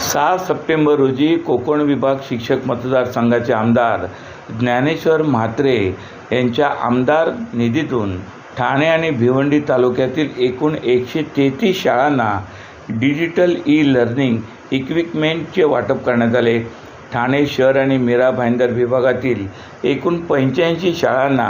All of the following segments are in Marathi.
सहा सप्टेंबर रोजी कोकण विभाग शिक्षक मतदारसंघाचे आमदार ज्ञानेश्वर म्हात्रे यांच्या आमदार निधीतून ठाणे आणि भिवंडी तालुक्यातील एकूण एकशे तेहतीस शाळांना डिजिटल ई लर्निंग इक्विपमेंटचे वाटप करण्यात आले. ठाणे शहर आणि मीरा भाईंदर विभागातील एकूण पंच्याऐंशी शाळांना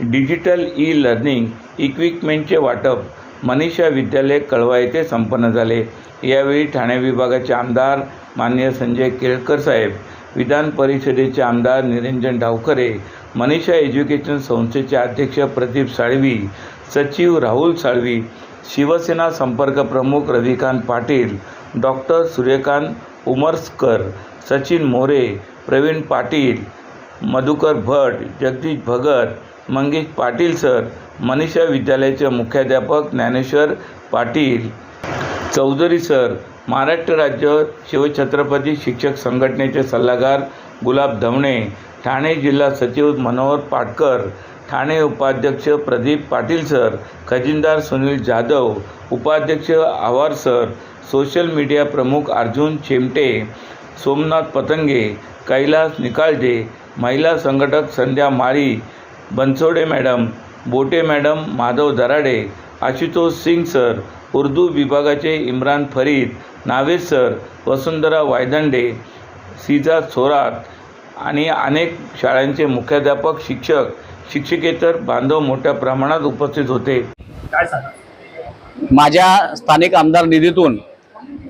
डिजिटल ई लर्निंग इक्विपमेंटचे वाटप मनीषा विद्यालय कळवा येथे संपन्न झाले. यावेळी ठाणे विभागाचे आमदार मान्य संजय केळकर साहेब विधान परिषदेचे आमदार निरंजन डावखरे मनीषा एज्युकेशन संस्थेचे अध्यक्ष प्रदीप साळवी सचिव राहुल साळवी शिवसेना संपर्क प्रमुख रविकांत पाटील डॉक्टर सूर्यकांत उमरसकर सचिन मोरे प्रवीण पाटील मधुकर भट जगदीश भगत मंगेश पाटील सर. मनीषा विद्यालयाचे मुख्याध्यापक ज्ञानेश्वर पाटील. चौधरी सर. महाराष्ट्र राज्य शिवछत्रपती शिक्षक संघटनेचे सल्लागार गुलाब धवणे. ठाणे जिल्हा सचिव मनोहर पाटकर. ठाणे उपाध्यक्ष प्रदीप पाटील सर. खजिनदार सुनील जाधव. उपाध्यक्ष आवार सर. सोशल मीडिया प्रमुख अर्जुन चेमटे. सोमनाथ पतंगे. कैलास निकाळजे महिला संघटक Sandhya Mali. Bansode madam Bote madam Madhav Darade Ashutosh Singh sir Urdu विभागाचे इम्रान फरीद नावेद सर वसुंधरा वायदंडे सिजा थोरात आणि अनेक शाळांचे मुख्याध्यापक शिक्षक शिक्षकेतर बांधव मोठ्या प्रमाणात उपस्थित होते. काय सांगा? माझ्या स्थानिक आमदार निधीतून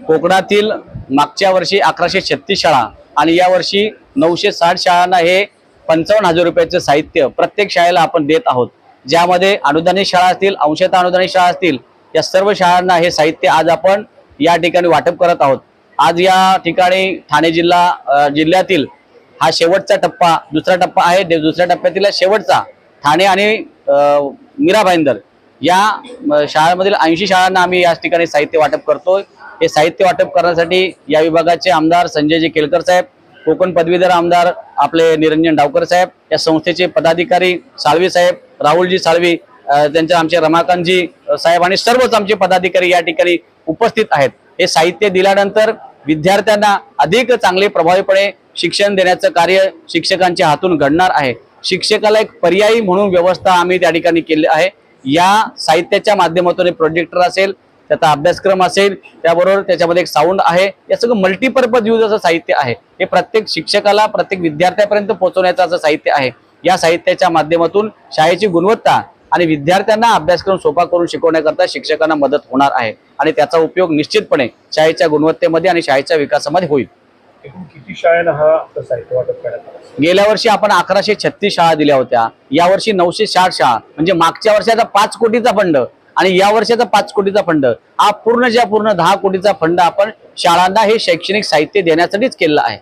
कोकणातील मागच्या वर्षी अकराशे छत्तीस शाळा आणि यावर्षी नऊशे साठ शाळांना हे पंचावन्न हजार रुपयाचं साहित्य प्रत्येक शाळेला आपण देत आहोत. ज्यामध्ये अनुदानित शाळा असतील अंशतः अनुदानित शाळा असतील या सर्व शाळांना हे साहित्य आज आपण या ठिकाणी वाटप करत आहोत. आज या ठिकाणी ठाणे जिल्हा जिल्ह्यातील हा शेवटचा टप्पा दुसरा टप्पा आहे. दुसऱ्या टप्प्यातील शेवटचा ठाणे आणि मीरा भाईंदर या शाळांमधील ऐंशी शाळांना आम्ही या ठिकाणी साहित्य वाटप करतोय. हे साहित्य वाटप करण्यासाठी या विभागाचे आमदार संजयजी केलकर साहेब कोकण पदवीधर आमदार आपले निरंजन डावकर साहेब या संस्थेचे पदाधिकारी साळवी साहेब राहुलजी साळवी त्यांच्या त्यांचे आमचे रमाकांतजी साहेब आणि सर्वच आमचे पदाधिकारी या ठिकाणी उपस्थित आहेत. हे साहित्य दिल्यानंतर विद्यार्थ्यांना अधिक चांगले प्रभावीपणे शिक्षण देण्याचं कार्य शिक्षकांच्या हातून घडणार आहे. शिक्षकाला एक पर्यायी म्हणून व्यवस्था आम्ही त्या ठिकाणी केली आहे. या साहित्याच्या माध्यमातून प्रोजेक्टर असेल त्याचा अभ्यासक्रम असेल त्याबरोबर त्याच्यामध्ये एक साऊंड आहे. या सगळं मल्टीपर्पज यूज असं साहित्य आहे. हे प्रत्येक शिक्षकाला प्रत्येक विद्यार्थ्यापर्यंत पोहोचवण्याचं असं साहित्य आहे. या साहित्याच्या माध्यमातून शाळेची गुणवत्ता आणि विद्यार्थ्यांना अभ्यासक्रम सोपा करून शिकवण्याकरता शिक्षकांना मदत होणार आहे. आणि त्याचा उपयोग निश्चितपणे शाळेच्या गुणवत्तेमध्ये आणि शाळेच्या विकासामध्ये होईल. किती शाळांना हा साहित्य वाटप करण्यात गेल्या वर्षी आपण अकराशे छत्तीस शाळा दिल्या होत्या. यावर्षी नऊशे साठ शाळा. म्हणजे मागच्या वर्षाचा पाच कोटीचा फंड. आणि या वर्षाचा पाच कोटीचा फंड. हा पूर्ण ज्या पूर्ण दहा कोटीचा फंड आपण शाळांना हे शैक्षणिक साहित्य देण्यासाठीच केलेला आहे.